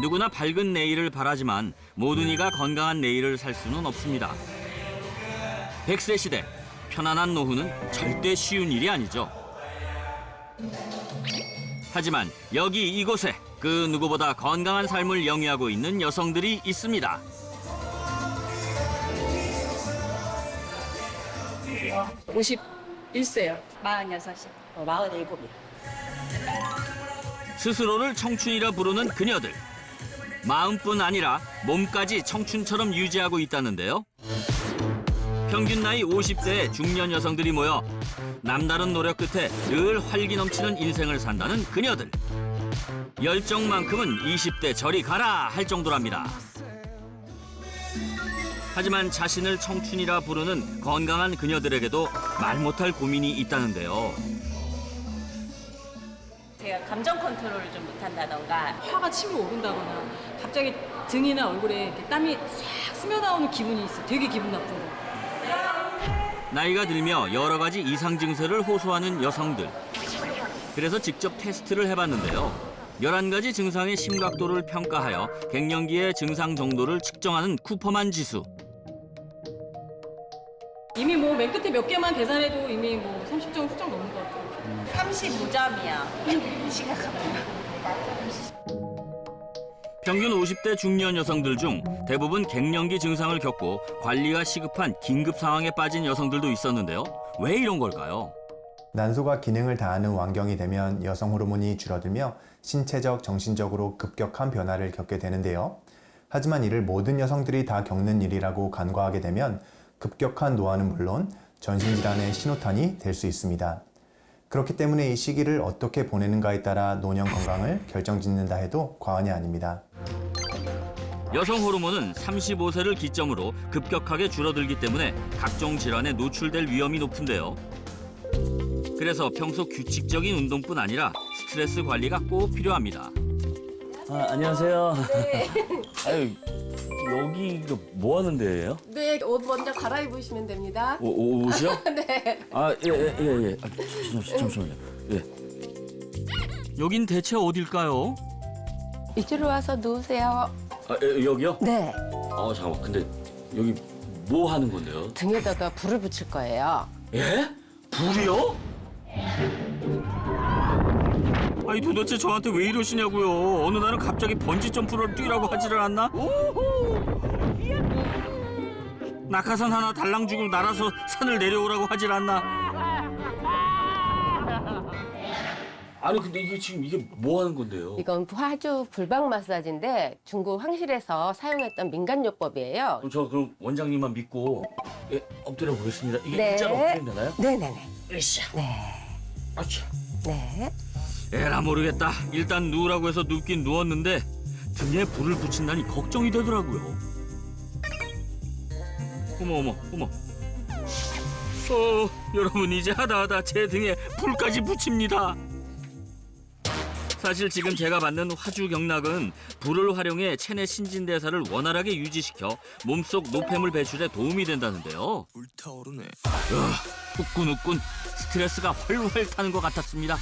누구나 밝은 내일을 바라지만 모든 이가 건강한 내일을 살 수는 없습니다. 100세 시대 편안한 노후는 절대 쉬운 일이 아니죠. 하지만 여기 이곳에 그 누구보다 건강한 삶을 영위하고 있는 여성들이 있습니다. 오십 일세요 46이. 어, 47이요. 스스로를 청춘이라 부르는 그녀들. 마음뿐 아니라 몸까지 청춘처럼 유지하고 있다는데요. 평균 나이 50대의 중년 여성들이 모여 남다른 노력 끝에 늘 활기 넘치는 인생을 산다는 그녀들. 열정만큼은 20대 저리 가라 할 정도랍니다. 하지만 자신을 청춘이라 부르는 건강한 그녀들에게도 말 못할 고민이 있다는데요. 감정 컨트롤을 좀 못한다던가 화가 치밀어 오른다거나 갑자기 등이나 얼굴에 이렇게 땀이 싹 스며나오는 기분이 있어. 되게 기분 나쁜 거. 나이가 들며 여러 가지 이상 증세를 호소하는 여성들. 그래서 직접 테스트를 해봤는데요. 11가지 증상의 심각도를 평가하여 갱년기의 증상 정도를 측정하는 쿠퍼만 지수. 맨 끝에 몇 개만 계산해도 이미 뭐 30점 훌쩍 넘는 것 같아요. 35점이야. 심각합니다. 평균 50대 중년 여성들 중 대부분 갱년기 증상을 겪고 관리가 시급한 긴급 상황에 빠진 여성들도 있었는데요. 왜 이런 걸까요? 난소가 기능을 다하는 완경이 되면 여성 호르몬이 줄어들며 신체적, 정신적으로 급격한 변화를 겪게 되는데요. 하지만 이를 모든 여성들이 다 겪는 일이라고 간과하게 되면 급격한 노화는 물론 전신질환의 신호탄이 될 수 있습니다. 그렇기 때문에 이 시기를 어떻게 보내는가에 따라 노년 건강을 결정짓는다 해도 과언이 아닙니다. 여성 호르몬은 35세를 기점으로 급격하게 줄어들기 때문에 각종 질환에 노출될 위험이 높은데요. 그래서 평소 규칙적인 운동뿐 아니라 스트레스 관리가 꼭 필요합니다. 아, 안녕하세요. 아유, 여기 이거 뭐 하는 데예요? 네, 옷 먼저 갈아입으시면 됩니다. 오, 오, 옷이요? 네. 아, 예, 예, 예, 예. 아, 잠시만요, 잠시만요. 예. 여긴 대체 어딜까요? 이쪽으로 와서 누우세요. 아, 예, 여기요? 네. 아, 잠깐만. 근데 여기 뭐 하는 건데요? 등에다가 불을 붙일 거예요. 예? 불이요? 아니 도대체 저한테 왜 이러시냐고요. 어느 날은 갑자기 번지 점프를 뛰라고 하지를 않나? 낙하산 하나 달랑 주고 날아서 산을 내려오라고 하질 않나? 아니, 근데 이게 지금 이게 뭐 하는 건데요? 이건 화주 불방 마사지인데 중국 황실에서 사용했던 민간요법이에요. 그럼 저 그럼 원장님만 믿고 예, 엎드려 보겠습니다. 이게 네. 일자로 엎드리면 되나요? 네네네. 으쌰. 네. 아차. 네. 에라 모르겠다. 일단 누우라고 해서 눕긴 누웠는데 등에 불을 붙인다니 걱정이 되더라고요. 어머 어머 어머. 어 여러분 이제 하다하다 제 등에 불까지 붙입니다. 사실 지금 제가 받는 화주 경락은 불을 활용해 체내 신진대사를 원활하게 유지시켜 몸속 노폐물 배출에 도움이 된다는데요. 불타오르네. 후끈후끈 스트레스가 훨훨 타는 것 같았습니다.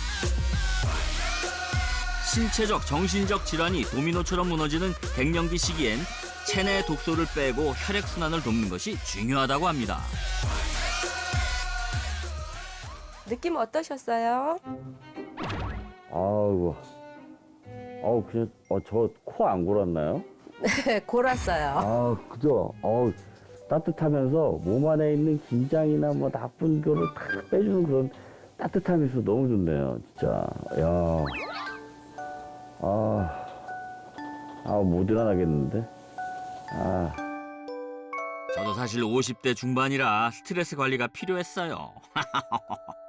신체적, 정신적 질환이 도미노처럼 무너지는 갱년기 시기엔 체내 독소를 빼고 혈액 순환을 돕는 것이 중요하다고 합니다. 느낌 어떠셨어요? 아이고. 아우, 그냥 어, 저코 안 골았나요? 네, 골았어요. 아, 그죠? 어우, 따뜻하면서 몸 안에 있는 긴장이나 뭐 나쁜 거를 다 빼주는 그런 따뜻함이 있어서 너무 좋네요, 진짜. 야. 아. 아, 못 일어나겠는데? 아. 저도 사실 50대 중반이라 스트레스 관리가 필요했어요.